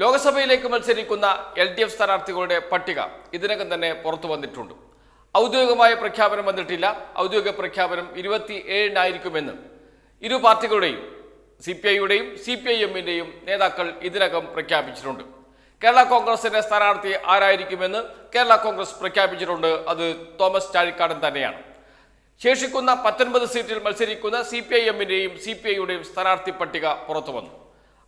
ലോക്സഭയിലേക്ക് മത്സരിക്കുന്ന L D F സ്ഥാനാർത്ഥികളുടെ പട്ടിക ഇതിനകം തന്നെ പുറത്തു വന്നിട്ടുണ്ട്. ഔദ്യോഗികമായ പ്രഖ്യാപനം വന്നിട്ടില്ല. ഔദ്യോഗിക പ്രഖ്യാപനം ഇരുപത്തി ഏഴിനായിരിക്കുമെന്ന് ഇരു പാർട്ടികളുടെയും സി പി ഐയുടെയും സി പി ഐ എമ്മിന്റെയും നേതാക്കൾ ഇതിനകം പ്രഖ്യാപിച്ചിട്ടുണ്ട്. കേരള കോൺഗ്രസിന്റെ സ്ഥാനാർത്ഥി ആരായിരിക്കുമെന്ന് കേരള കോൺഗ്രസ് പ്രഖ്യാപിച്ചിട്ടുണ്ട്. അത് തോമസ് ചാഴിക്കാടൻ തന്നെയാണ്. ശേഷിക്കുന്ന പത്തൊൻപത് സീറ്റിൽ മത്സരിക്കുന്ന സി പി ഐ എമ്മിന്റെയും സി പി ഐയുടെയും സ്ഥാനാർത്ഥി പട്ടിക പുറത്തു വന്നു.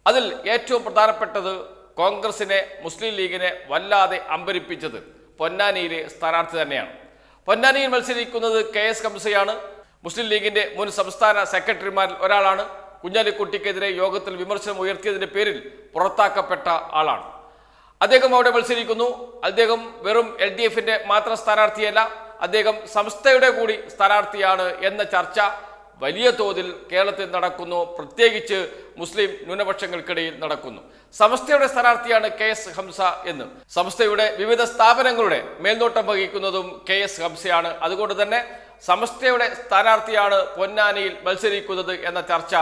അതിൽ ഏറ്റവും പ്രധാനപ്പെട്ടത് കോൺഗ്രസിനെ മുസ്ലിം ലീഗിനെ വല്ലാതെ അമ്പരിപ്പിച്ചത് പൊന്നാനിയിലെ സ്ഥാനാർത്ഥി തന്നെയാണ്. പൊന്നാനിയിൽ മത്സരിക്കുന്നത് കെ എസ് കംസയാണ്. മുസ്ലിം ലീഗിന്റെ മുൻ സംസ്ഥാന സെക്രട്ടറിമാരിൽ ഒരാളാണ്. കുഞ്ഞാലിക്കുട്ടിക്കെതിരെ യോഗത്തിൽ വിമർശനം ഉയർത്തിയതിന്റെ പേരിൽ പുറത്താക്കപ്പെട്ട ആളാണ്. അദ്ദേഹം അവിടെ മത്സരിക്കുന്നു. അദ്ദേഹം വെറും എൽ ഡി എഫിന്റെ മാത്രം സ്ഥാനാർത്ഥിയല്ല അദ്ദേഹം സംസ്ഥയുടെ കൂടി സ്ഥാനാർത്ഥിയാണ് എന്ന ചർച്ച വലിയ തോതിൽ കേരളത്തിൽ നടക്കുന്നു പ്രത്യേകിച്ച് മുസ്ലിം ന്യൂനപക്ഷങ്ങൾക്കിടയിൽ നടക്കുന്നു. സമസ്തയുടെ സ്ഥാനാർത്ഥിയാണ് കെ എസ് ഹംസ എന്ന് സമസ്തയുടെ വിവിധ സ്ഥാപനങ്ങളുടെ മേൽനോട്ടം വഹിക്കുന്നതും കെ എസ് ഹംസയാണ്. അതുകൊണ്ട് തന്നെ സമസ്തയുടെ സ്ഥാനാർത്ഥിയാണ് പൊന്നാനിയിൽ മത്സരിക്കുന്നത് എന്ന ചർച്ച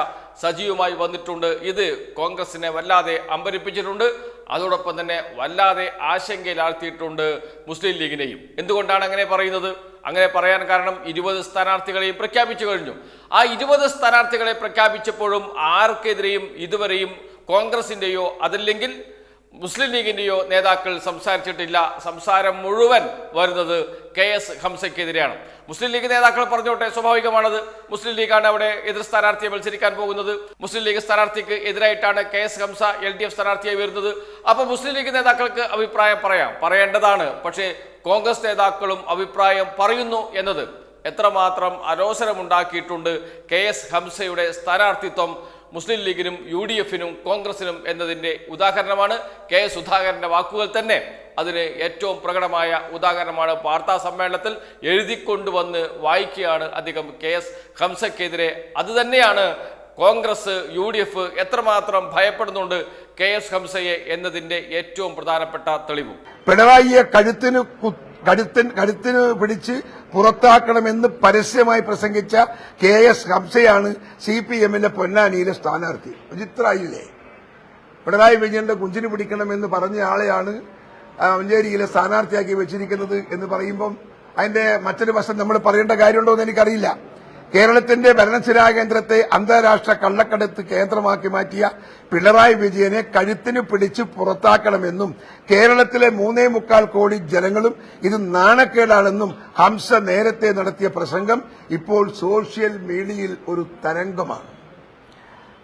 സജീവമായി വന്നിട്ടുണ്ട്. ഇത് കോൺഗ്രസിനെ വല്ലാതെ അമ്പരിപ്പിച്ചിട്ടുണ്ട്. അതോടൊപ്പം തന്നെ വല്ലാതെ ആശങ്കയിലാഴ്ത്തിയിട്ടുണ്ട് മുസ്ലിം ലീഗിനെയും. എന്തുകൊണ്ടാണ് അങ്ങനെ പറയുന്നത്? അങ്ങനെ പറയാൻ കാരണം ഇരുപത് സ്ഥാനാർത്ഥികളെയും പ്രഖ്യാപിച്ചു കഴിഞ്ഞു. ആ ഇരുപത് സ്ഥാനാർത്ഥികളെ പ്രഖ്യാപിച്ചപ്പോഴും ആർക്കെതിരെയും ഇതുവരെയും കോൺഗ്രസിന്റെയോ അതല്ലെങ്കിൽ മുസ്ലിം ലീഗിന്റെയോ നേതാക്കൾ സംസാരിച്ചിട്ടില്ല. സംസാരം മുഴുവൻ വരുന്നത് കെ എസ് ഹംസയ്ക്കെതിരെയാണ് മുസ്ലിം ലീഗ് നേതാക്കൾ പറഞ്ഞോട്ടെ സ്വാഭാവികമാണത്. മുസ്ലിം ലീഗാണ് അവിടെ എതിർ സ്ഥാനാർത്ഥിയെ മത്സരിക്കാൻ പോകുന്നത്. മുസ്ലിം ലീഗ് സ്ഥാനാർത്ഥിക്ക് എതിരായിട്ടാണ് K S Hamsa L D F സ്ഥാനാർത്ഥിയായി വരുന്നത്. അപ്പോൾ മുസ്ലിം ലീഗ് നേതാക്കൾക്ക് അഭിപ്രായം പറയാം. പറയേണ്ടതാണ്. പക്ഷേ കോൺഗ്രസ് നേതാക്കളും അഭിപ്രായം പറയുന്നു എന്നത് എത്രമാത്രം അലോസരമുണ്ടാക്കിയിട്ടുണ്ട് കെ എസ് ഹംസയുടെ സ്ഥാനാർത്ഥിത്വം മുസ്ലിം ലീഗിനും യു ഡി എഫിനും കോൺഗ്രസിനും എന്നതിന്റെ ഉദാഹരണമാണ് കെ സുധാകരന്റെ വാക്കുകൾ തന്നെ. അതിന് ഏറ്റവും പ്രകടമായ ഉദാഹരണമാണ് വാർത്താ സമ്മേളനത്തിൽ എഴുതിക്കൊണ്ടുവന്ന് വായിക്കുകയാണ് അധികം കെ എസ് ഹംസക്കെതിരെ അതുതന്നെയാണ് കോൺഗ്രസ് യു ഡി എഫ് എത്രമാത്രം ഭയപ്പെടുന്നുണ്ട് കെ എസ് ഹംസയെ എന്നതിന്റെ ഏറ്റവും പ്രധാനപ്പെട്ട തെളിവും. പിണറായിയെ കഴുത്തിന് കഴുത്തിന് കഴുത്തിന് പിടിച്ച് പുറത്താക്കണമെന്ന് പരസ്യമായി പ്രസംഗിച്ച കെ എസ് ഹംസയാണ് സി പി എമ്മിന്റെ പൊന്നാനിയിലെ സ്ഥാനാർത്ഥി. വിചിത്രായില്ലേ പിണറായി വിജയന്റെ കുഞ്ചിന് പിടിക്കണമെന്ന് പറഞ്ഞ ആളെയാണ് മഞ്ചേരിയിലെ സ്ഥാനാർത്ഥിയാക്കി വെച്ചിരിക്കുന്നത് എന്ന് പറയുമ്പം അതിന്റെ മറ്റൊരു വശം നമ്മൾ പറയേണ്ട കാര്യമുണ്ടോ എന്ന് എനിക്കറിയില്ല. കേരളത്തിന്റെ ഭരണസിരാ കേന്ദ്രത്തെ അന്താരാഷ്ട്ര കള്ളക്കടത്ത് കേന്ദ്രമാക്കി മാറ്റിയ പിണറായി വിജയനെ കഴുത്തിന് പിടിച്ച് പുറത്താക്കണമെന്നും കേരളത്തിലെ മൂന്നേ മുക്കാൽ കോടി ജനങ്ങളും ഇത് നാണക്കേടാണെന്നും ഹംസ നേരത്തെ നടത്തിയ പ്രസംഗം ഇപ്പോൾ സോഷ്യൽ മീഡിയയിൽ ഒരു തരംഗമാണ്.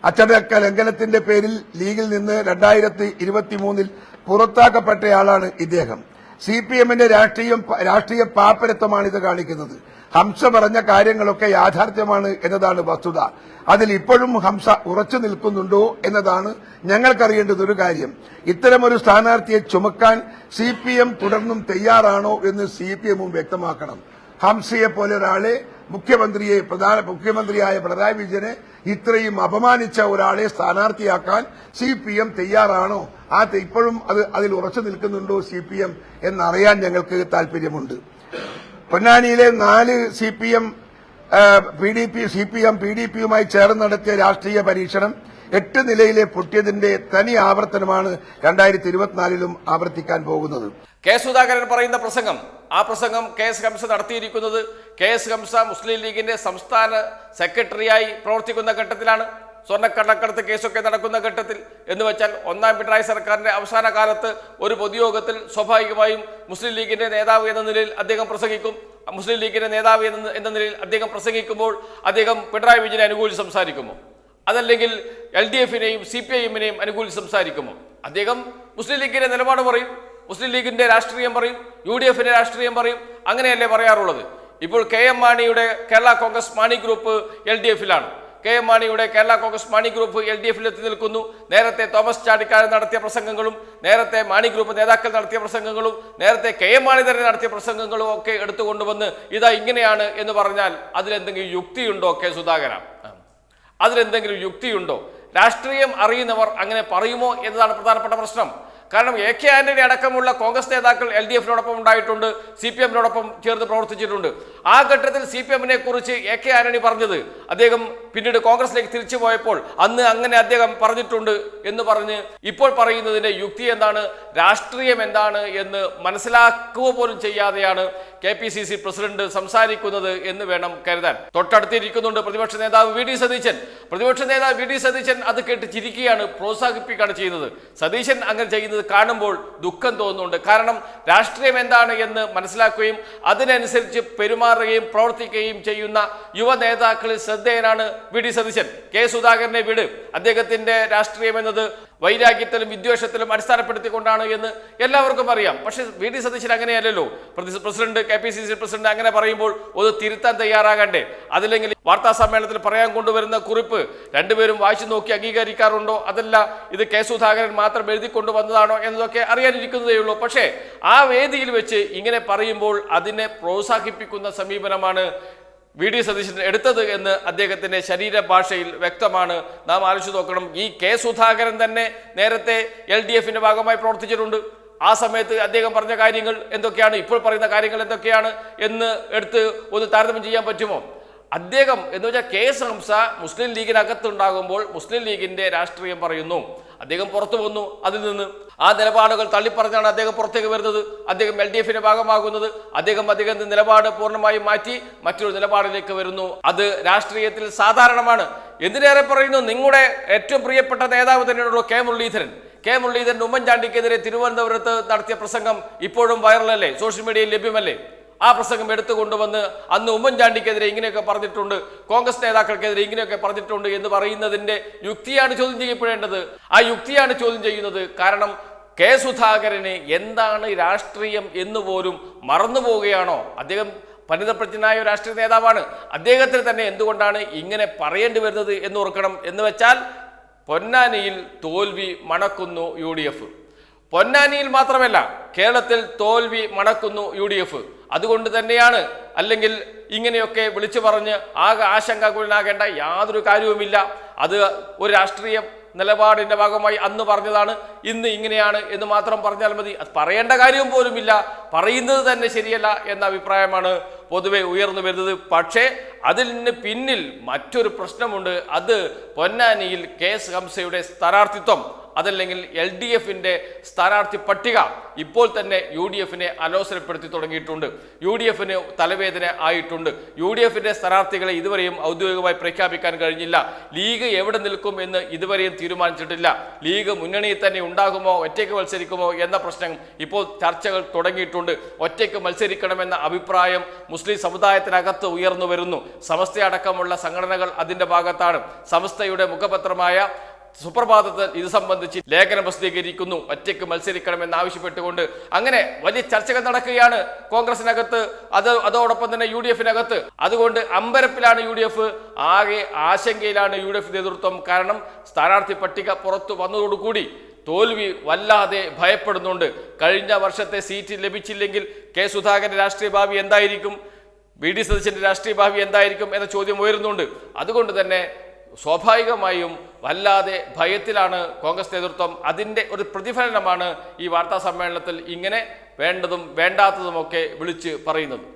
അച്ചടക്ക ലംഘനത്തിന്റെ പേരിൽ ലീഗിൽ നിന്ന് രണ്ടായിരത്തി ഇരുപത്തിമൂന്നിൽ പുറത്താക്കപ്പെട്ടയാളാണ് ഇദ്ദേഹം. സി പി എമ്മിന്റെ രാഷ്ട്രീയം രാഷ്ട്രീയ പാപ്പരത്വമാണ് ഇത് കാണിക്കുന്നത്. ഹംസ പറഞ്ഞ കാര്യങ്ങളൊക്കെ യാഥാർത്ഥ്യമാണ് എന്നതാണ് വസ്തുത. അതിൽ ഇപ്പോഴും ഹംസ ഉറച്ചു നിൽക്കുന്നുണ്ടോ എന്നതാണ് ഞങ്ങൾക്കറിയേണ്ടത് ഒരു കാര്യം. ഇത്തരമൊരു സ്ഥാനാർത്ഥിയെ ചുമക്കാൻ സി പി എം തുടർന്നും തയ്യാറാണോ എന്ന് സി പി എമ്മും വ്യക്തമാക്കണം. ഹംസയെ പോലെ ഒരാളെ മുഖ്യമന്ത്രിയെ പ്രധാന മുഖ്യമന്ത്രിയായ പിണറായി വിജയനെ ഇത്രയും അപമാനിച്ച ഒരാളെ സ്ഥാനാർത്ഥിയാക്കാൻ സി പി എം തയ്യാറാണോ? ആ ഇപ്പോഴും അത് അതിൽ ഉറച്ചു നിൽക്കുന്നുണ്ടോ സി പി എം എന്നറിയാൻ ഞങ്ങൾക്ക് താല്പര്യമുണ്ട് പൊന്നാനിയിലെ നാല് C P M P D P C P M P D പിയുമായി ചേർന്ന് നടത്തിയ രാഷ്ട്രീയ പരീക്ഷണം എട്ട് നിലയിലെ പൊട്ടിയതിന്റെ തനി ആവർത്തനമാണ് രണ്ടായിരത്തി ഇരുപത്തിനാലിലും ആവർത്തിക്കാൻ പോകുന്നത്. കെ സുധാകരൻ പറയുന്ന പ്രസംഗം ആ പ്രസംഗം കെ എസ് ഹംസ നടത്തിയിരിക്കുന്നത്. കെ എസ് ഹംസ മുസ്ലിം ലീഗിന്റെ സംസ്ഥാന സെക്രട്ടറിയായി പ്രവർത്തിക്കുന്ന ഘട്ടത്തിലാണ്. സ്വർണക്കള്ളക്കടത്ത് കേസൊക്കെ നടക്കുന്ന ഘട്ടത്തിൽ എന്ന് വെച്ചാൽ ഒന്നാം പിണറായി സർക്കാരിന്റെ അവസാന കാലത്ത് ഒരു പൊതുയോഗത്തിൽ സ്വാഭാവികമായും മുസ്ലിം ലീഗിന്റെ നേതാവ് എന്ന നിലയിൽ അദ്ദേഹം പ്രസംഗിക്കും. മുസ്ലിം ലീഗിന്റെ നേതാവ് എന്ന എന്ന നിലയിൽ അദ്ദേഹം പ്രസംഗിക്കുമ്പോൾ അദ്ദേഹം പിണറായി വിജയനെ അനുകൂലിച്ച് സംസാരിക്കുമോ? അതല്ലെങ്കിൽ എൽ ഡി എഫിനെയും സി പി ഐ എമ്മിനെയും അനുകൂലിച്ച് സംസാരിക്കുമോ? അദ്ദേഹം മുസ്ലിം ലീഗിന്റെ നിലപാട് പറയും. മുസ്ലിം ലീഗിന്റെ രാഷ്ട്രീയം പറയും. യു ഡി എഫിന്റെ രാഷ്ട്രീയം പറയും. അങ്ങനെയല്ലേ പറയാറുള്ളത്. ഇപ്പോൾ കെ എം മാണിയുടെ Kerala Congress Mani group L D എഫിലാണ്. K M മാണിയുടെ Kerala Congress Mani group L D എഫിലെത്തി നിൽക്കുന്നു. നേരത്തെ തോമസ് ചാടിക്കാരൻ നടത്തിയ പ്രസംഗങ്ങളും നേരത്തെ മാണി ഗ്രൂപ്പ് നേതാക്കൾ നടത്തിയ പ്രസംഗങ്ങളും നേരത്തെ കെ എം മാണി തന്നെ നടത്തിയ പ്രസംഗങ്ങളും ഒക്കെ എടുത്തുകൊണ്ടുവന്ന് ഇതാ ഇങ്ങനെയാണ് എന്ന് പറഞ്ഞാൽ അതിലെന്തെങ്കിലും യുക്തിയുണ്ടോ കെ സുധാകര. അതിലെന്തെങ്കിലും യുക്തിയുണ്ടോ? രാഷ്ട്രീയം അറിയുന്നവർ അങ്ങനെ പറയുമോ എന്നതാണ് പ്രധാനപ്പെട്ട പ്രശ്നം. കാരണം എ കെ ആന്റണി അടക്കമുള്ള കോൺഗ്രസ് നേതാക്കൾ എൽ ഡി എഫിനോടൊപ്പം ഉണ്ടായിട്ടുണ്ട് സി പി എമ്മിനോടൊപ്പം ചേർന്ന് പ്രവർത്തിച്ചിട്ടുണ്ട്. ആ ഘട്ടത്തിൽ സി പി എമ്മിനെ കുറിച്ച് എ കെ ആന്റണി പറഞ്ഞത്. അദ്ദേഹം പിന്നീട് കോൺഗ്രസിലേക്ക് തിരിച്ചു പോയപ്പോൾ അന്ന് അങ്ങനെ അദ്ദേഹം പറഞ്ഞിട്ടുണ്ട് എന്ന് പറഞ്ഞ് ഇപ്പോൾ പറയുന്നതിന്റെ യുക്തി എന്താണ്? രാഷ്ട്രീയം എന്താണ് എന്ന് മനസ്സിലാക്കുക പോലും ചെയ്യാതെയാണ് K P C C president സംസാരിക്കുന്നത് എന്ന് വേണം കരുതാൻ. തൊട്ടടുത്തിരിക്കുന്നുണ്ട് പ്രതിപക്ഷ നേതാവ് വി ഡി സതീശൻ. പ്രതിപക്ഷ നേതാവ് വി ഡി സതീശൻ അത് കേട്ട് ചിരിക്കുകയാണ് പ്രോത്സാഹിപ്പിക്കുകയാണ് ചെയ്യുന്നത്. സതീശൻ അങ്ങനെ ചെയ്യുന്നത് കാണുമ്പോൾ ദുഃഖം തോന്നുന്നുണ്ട്. കാരണം രാഷ്ട്രീയം എന്താണ് എന്ന് മനസ്സിലാക്കുകയും അതിനനുസരിച്ച് പെരുമാറുകയും പ്രവർത്തിക്കുകയും ചെയ്യുന്ന യുവ നേതാക്കളിൽ ശ്രദ്ധേയനാണ് വി ഡി സതീശൻ. കെ സുധാകരനെ വിട്. അദ്ദേഹത്തിന്റെ രാഷ്ട്രീയം എന്നത് വൈരാഗ്യത്തിലും വിദ്വേഷത്തിലും അടിസ്ഥാനപ്പെടുത്തിക്കൊണ്ടാണ് എന്ന് എല്ലാവർക്കും അറിയാം. പക്ഷേ വി ഡി സതീശൻ അങ്ങനെയല്ലല്ലോ. President K P C C president അങ്ങനെ പറയുമ്പോൾ ഒന്ന് തിരുത്താൻ തയ്യാറാകണ്ടേ? അതില്ലെങ്കിൽ വാർത്താ സമ്മേളനത്തിൽ പറയാൻ കൊണ്ടുവരുന്ന കുറിപ്പ് രണ്ടുപേരും വായിച്ചു നോക്കി അംഗീകരിക്കാറുണ്ടോ? അതല്ല ഇത് കെ സുധാകരൻ മാത്രം എഴുതി വന്നതാണോ എന്നതൊക്കെ അറിയാനിരിക്കുന്നതേ ഉള്ളൂ. പക്ഷേ ആ വേദിയിൽ വെച്ച് ഇങ്ങനെ പറയുമ്പോൾ അതിനെ പ്രോത്സാഹിപ്പിക്കുന്ന സമീപനമാണ് വി ഡി സതീശൻ എടുത്തത് എന്ന് അദ്ദേഹത്തിന്റെ ശരീരഭാഷയിൽ വ്യക്തമാണ്. നാം ആലോചിച്ച് നോക്കണം ഈ കെ സുധാകരൻ തന്നെ നേരത്തെ എൽ ഡി എഫിന്റെ ഭാഗമായി പ്രവർത്തിച്ചിട്ടുണ്ട്. ആ സമയത്ത് അദ്ദേഹം പറഞ്ഞ കാര്യങ്ങൾ എന്തൊക്കെയാണ് ഇപ്പോൾ പറയുന്ന കാര്യങ്ങൾ എന്തൊക്കെയാണ് എന്ന് എടുത്ത് ഒന്ന് താരതമ്യം ചെയ്യാൻ പറ്റുമോ? അദ്ദേഹം എന്ന് വെച്ചാൽ കെ എസ് ഹംസ മുസ്ലിം ലീഗിനകത്തുണ്ടാകുമ്പോൾ മുസ്ലിം ലീഗിന്റെ രാഷ്ട്രീയം പറയുന്നു. അദ്ദേഹം പുറത്തു വന്നു. അതിൽ നിന്ന് ആ നിലപാടുകൾ തള്ളിപ്പറഞ്ഞാണ് അദ്ദേഹം പുറത്തേക്ക് വരുന്നത്. അദ്ദേഹം എൽ ഡി എഫിന്റെ ഭാഗമാകുന്നത്. അദ്ദേഹം അദ്ദേഹത്തിന്റെ നിലപാട് പൂർണമായും മാറ്റി മറ്റൊരു നിലപാടിലേക്ക് വരുന്നു. അത് രാഷ്ട്രീയത്തിൽ സാധാരണമാണ്. എന്തിനേറെ പറയുന്നു? നിങ്ങളുടെ ഏറ്റവും പ്രിയപ്പെട്ട നേതാവ് തന്നെയാണല്ലോ കെ മുരളീധരൻ. കെ മുരളീധരൻ ഉമ്മൻചാണ്ടിക്കെതിരെ തിരുവനന്തപുരത്ത് നടത്തിയ പ്രസംഗം ഇപ്പോഴും വൈറലല്ലേ? സോഷ്യൽ മീഡിയയിൽ ലഭ്യമല്ലേ? ആ പ്രസംഗം എടുത്തു കൊണ്ടുവന്ന് അന്ന് ഉമ്മൻചാണ്ടിക്കെതിരെ ഇങ്ങനെയൊക്കെ പറഞ്ഞിട്ടുണ്ട് കോൺഗ്രസ് നേതാക്കൾക്കെതിരെ ഇങ്ങനെയൊക്കെ പറഞ്ഞിട്ടുണ്ട് എന്ന് പറയുന്നതിന്റെ യുക്തിയാണ് ചോദ്യം ചെയ്യപ്പെടേണ്ടത്. ആ യുക്തിയാണ് ചോദ്യം ചെയ്യുന്നത്. കാരണം കെ സുധാകരന് എന്താണ് രാഷ്ട്രീയം എന്ന് പോലും മറന്നു പോവുകയാണോ? അദ്ദേഹം പരിതപ്രജ്ഞനായ രാഷ്ട്രീയ നേതാവാണ്. അദ്ദേഹത്തിന് തന്നെ എന്തുകൊണ്ടാണ് ഇങ്ങനെ പറയേണ്ടി വരുന്നത് എന്ന് ഓർക്കണം എന്ന് വെച്ചാൽ പൊന്നാനിയിൽ തോൽവി മണക്കുന്നു യു ഡി എഫ്. പൊന്നാനിയിൽ മാത്രമല്ല കേരളത്തിൽ തോൽവി മണക്കുന്നു യു ഡി എഫ് അതുകൊണ്ട് തന്നെയാണ് അല്ലെങ്കിൽ ഇങ്ങനെയൊക്കെ വിളിച്ചു പറഞ്ഞ് ആകെ ആശങ്കാകുലനാകേണ്ട യാതൊരു കാര്യവുമില്ല. അത് ഒരു രാഷ്ട്രീയ നിലപാടിന്റെ ഭാഗമായി അന്ന് പറഞ്ഞതാണ് ഇന്ന് ഇങ്ങനെയാണ് എന്ന് മാത്രം പറഞ്ഞാൽ മതി. അത് പറയേണ്ട കാര്യവും പോലുമില്ല. പറയുന്നത് തന്നെ ശരിയല്ല എന്ന അഭിപ്രായമാണ് പൊതുവെ ഉയർന്നു വരുന്നത്. പക്ഷേ അതിന് പിന്നിൽ മറ്റൊരു പ്രശ്നമുണ്ട്. അത് പൊന്നാനിയിൽ കെ എസ് ഹംസയുടെ സ്ഥാനാർത്ഥിത്വം. അതല്ലെങ്കിൽ എൽ ഡി എഫിന്റെ സ്ഥാനാർത്ഥി പട്ടിക ഇപ്പോൾ തന്നെ യു ഡി എഫിനെ അലോസരപ്പെടുത്തി തുടങ്ങിയിട്ടുണ്ട്. യു ഡി എഫിന് തലവേദന ആയിട്ടുണ്ട്. യു ഡി എഫിന്റെ സ്ഥാനാർത്ഥികളെ ഇതുവരെയും ഔദ്യോഗികമായി പ്രഖ്യാപിക്കാൻ കഴിഞ്ഞില്ല. ലീഗ് എവിടെ നിൽക്കും എന്ന് ഇതുവരെയും തീരുമാനിച്ചിട്ടില്ല. ലീഗ് മുന്നണിയിൽ തന്നെ ഉണ്ടാകുമോ ഒറ്റയ്ക്ക് മത്സരിക്കുമോ എന്ന പ്രശ്നം ഇപ്പോൾ ചർച്ചകൾ തുടങ്ങിയിട്ടുണ്ട്. ഒറ്റയ്ക്ക് മത്സരിക്കണമെന്ന അഭിപ്രായം മുസ്ലിം സമുദായത്തിനകത്ത് ഉയർന്നു വരുന്നു. സമസ്തയടക്കമുള്ള സംഘടനകൾ അതിന്റെ ഭാഗത്താണ്. സമസ്തയുടെ മുഖപത്രമായ സുപ്രഭാതത്തിൽ ഇത് സംബന്ധിച്ച് ലേഖനം പ്രസിദ്ധീകരിക്കുന്നു. ഒറ്റയ്ക്ക് മത്സരിക്കണമെന്ന് ആവശ്യപ്പെട്ടുകൊണ്ട് അങ്ങനെ വലിയ ചർച്ചകൾ നടക്കുകയാണ് കോൺഗ്രസിനകത്ത് അത് അതോടൊപ്പം തന്നെ യു ഡി എഫിനകത്ത് അതുകൊണ്ട് അമ്പരപ്പിലാണ് യു ഡി എഫ് ആകെ ആശങ്കയിലാണ് യു ഡി എഫ് നേതൃത്വം. കാരണം സ്ഥാനാർത്ഥി പട്ടിക പുറത്തു വന്നതോടുകൂടി തോൽവി വല്ലാതെ ഭയപ്പെടുന്നുണ്ട്. കഴിഞ്ഞ വർഷത്തെ സീറ്റ് ലഭിച്ചില്ലെങ്കിൽ കെ സുധാകരന്റെ രാഷ്ട്രീയ ഭാവി എന്തായിരിക്കും? വി ഡി സതീശന്റെ രാഷ്ട്രീയ ഭാവി എന്തായിരിക്കും എന്ന ചോദ്യം ഉയരുന്നുണ്ട്. അതുകൊണ്ട് തന്നെ സ്വാഭാവികമായും വല്ലാതെ ഭയത്തിലാണ് കോൺഗ്രസ് നേതൃത്വം. അതിന്റെ ഒരു പ്രതിഫലനമാണ് ഈ വാർത്താ സമ്മേളനത്തിൽ ഇങ്ങനെ വേണ്ടതും വേണ്ടാത്തതുമൊക്കെ വിളിച്ച് പറയുന്നത്.